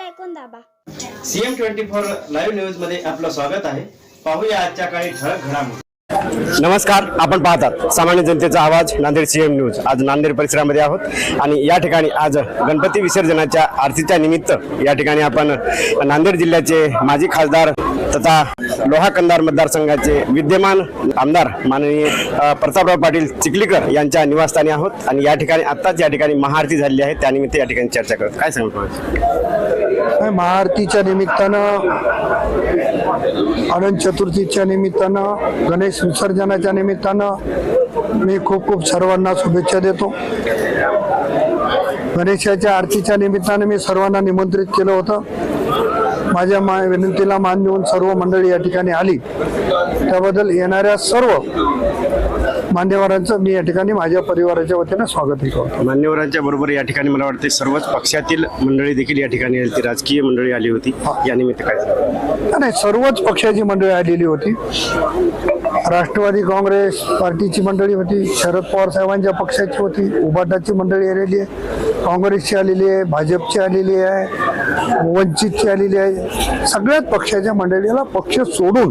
Icon दाबा. CM twenty four live न्यूजमध्ये आपलं स्वागत आहे. पाहूया आजच्या काही ठळक घडामोडी. नमस्कार आपण पाहतात सामान्य जनतेचा आवाज नांदेड सीएम न्यूज आज नांदेड परिसरामध्ये आहोत आणि या ठिकाणी आज गणपती विसर्जनाच्या आरतीच्या निमित्त या ठिकाणी आपण नांदेड जिल्ह्याचे माजी खासदार तथा लोहा कंधार मतदारसंघाचे विद्यमान आमदार माननीय प्रतापराव पाटील चिखलीकर यांच्या निवासस्थानी आहोत. आणि या ठिकाणी आत्ताच या ठिकाणी महाआरती झालेली आहे. त्यानिमित्त या ठिकाणी चर्चा करत काय सांगतो महाआरतीच्या निमित्तानं अनंत चतुर्थीच्या निमित्तानं गणेश विसर्जनाच्या निमित्तानं मी खूप खूप सर्वांना शुभेच्छा देतो. गणेशाच्या आरतीच्या निमित्तानं मी सर्वांना निमंत्रित केलं होतं. माझ्या मा विनंतीला मान देऊन सर्व मंडळी या ठिकाणी आली. त्याबद्दल येणाऱ्या सर्व मान्यवरांचं मी या ठिकाणी माझ्या परिवाराच्या वतीनं स्वागत करतो. मान्यवरांच्या बरोबर या ठिकाणी मला वाटते सर्वच पक्षातील मंडळी देखील या ठिकाणी आली होती राजकीय मंडळी आली होती. या निमित्त काय? नाही सर्वच पक्षाची मंडळी आलेली होती. राष्ट्रवादी काँग्रेस पार्टीची मंडळी होती शरद पवार साहेबांच्या पक्षाची होती उबाटाची मंडळी आलेली आहे काँग्रेसची आलेली आहे भाजपची आलेली आहे वंचितची आलेली आहे. सगळ्याच पक्षाच्या मंडळीला पक्ष सोडून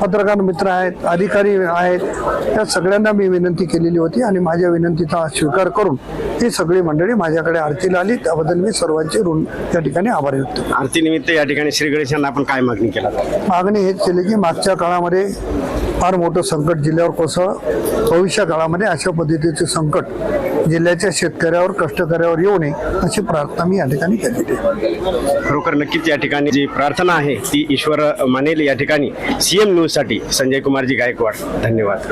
पत्रकार मित्र आहेत अधिकारी आहेत त्या सगळ्यांना मी विनंती केलेली होती आणि माझ्या विनंतीचा स्वीकार करून ही सगळी मंडळी माझ्याकडे आरतीला आली त्याबद्दल मी सर्वांचे ऋण त्या ठिकाणी आभारी व्यक्त करतो. आरती निमित्त या ठिकाणी श्री गणेशांना आपण काय मागणी केला मागणी हेच केली की मागच्या काळामध्ये फार मोठं संकट जिल्ह्यावर कोसळ भविष्य काळामध्ये अशा पद्धतीचे संकट जिल्ह्याच्या शेतकऱ्यावर कष्टकऱ्यावर येऊ नये अशी प्रार्थना मी या ठिकाणी केलेली आहे खरोखर नक्कीच या ठिकाणी जी प्रार्थना आहे ती ईश्वर मानेल या ठिकाणी सीएम न्यूजसाठी संजय कुमारजी गायकवाड धन्यवाद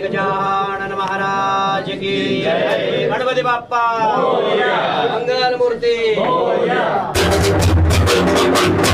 गजानन महाराज की जय गणपती बाप्पा मंगल मूर्ती Thank you.